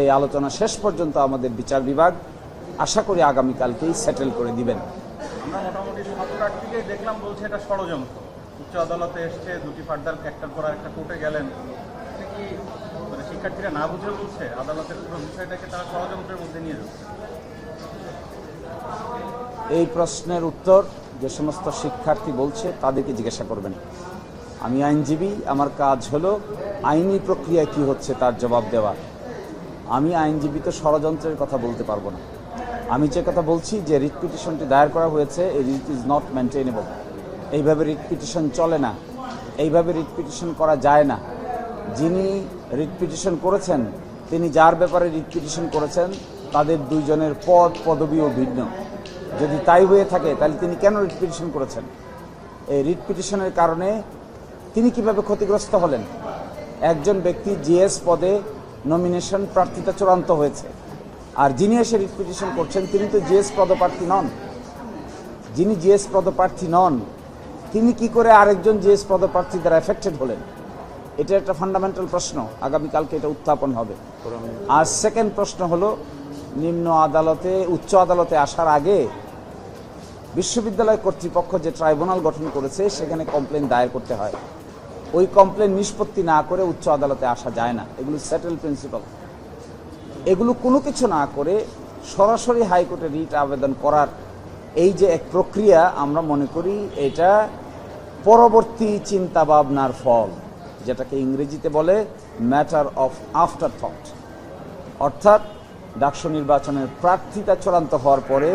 এই আলোচনা শেষ পর্যন্ত আমাদের বিচার বিভাগ আশা করি আগামীকালকেই সেটেল করে দিবেন। আমরা মোটামুটি দেখলাম বলছে এটা ষড়যন্ত্র। উচ্চ আদালতে এসছে দুটি ফার্দার একটার পর একটা কোর্টে গেলেন। কি মানে শিক্ষার্থীরা না বুঝে বলছে? আদালতের পুরো বিষয়টাকে তারা ষড়যন্ত্রের মধ্যে নিয়ে যাচ্ছে। এই প্রশ্নের উত্তর যে সমস্ত শিক্ষার্থী বলছে তাদেরকে জিজ্ঞাসা করবেন। আমি আইনজীবী আমার কাজ হলো আইনি প্রক্রিয়া কি হচ্ছে তার জবাব দেওয়া। আমি আইনজীবী তো ষড়যন্ত্রের কথা বলতে পারব না। আমি যে কথা বলছি, যে রিট পিটিশনটি দায়ের করা হয়েছে, এই রিট ইজ নট মেনটেনেবল এইভাবে রিট পিটিশন চলে না। এইভাবে রিট পিটিশন করা যায় না। যিনি রিট পিটিশন করেছেন, তিনি যার ব্যাপারে রিট পিটিশন করেছেন, তাদের দুইজনের পদ, পদবিও ভিন্ন। যদি তাই হয়ে থাকে, তাহলে তিনি কেন রিট পিটিশন করেছেন? এই রিট পিটিশনের কারণে তিনি কীভাবে ক্ষতিগ্রস্ত হলেন? একজন ব্যক্তি জিএস পদে নমিনেশন প্রার্থিতা চূড়ান্ত হয়েছে। আর যিনি এসে রিট পিটিশন করছেন, তিনি তো জিএস পদপ্রার্থী নন। যিনি জিএস পদপ্রার্থী নন, তিনি কি করে আরেকজন জিএস পদপ্রার্থী দ্বারা এফেক্টেড হলেন? এটা একটা ফান্ডামেন্টাল প্রশ্ন। আগামীকালকে এটা উত্থাপন হবে। আর সেকেন্ড প্রশ্ন হলো, নিম্ন আদালতে, উচ্চ আদালতে আসার আগে বিশ্ববিদ্যালয় কর্তৃপক্ষ যে ট্রাইব্যুনাল গঠন করেছে, সেখানে কমপ্লেন দায়ের করতে হয়। ওই কমপ্লেন নিষ্পত্তি না করে উচ্চ আদালতে আসা যায় না। এগুলো সেটেল প্রিন্সিপাল এগুলো কোনো কিছু না করে সরাসরি হাইকোর্টে রিট আবেদন করার এই যে এক প্রক্রিয়া, আমরা মনে করি এটা পরবর্তী চিন্তা ভাবনার ফল, যেটাকে ইংরেজিতে বলে ম্যাটার অফ আফটার থট অর্থাৎ ডাকসু নির্বাচনের প্রার্থিতা চূড়ান্ত হওয়ার পরে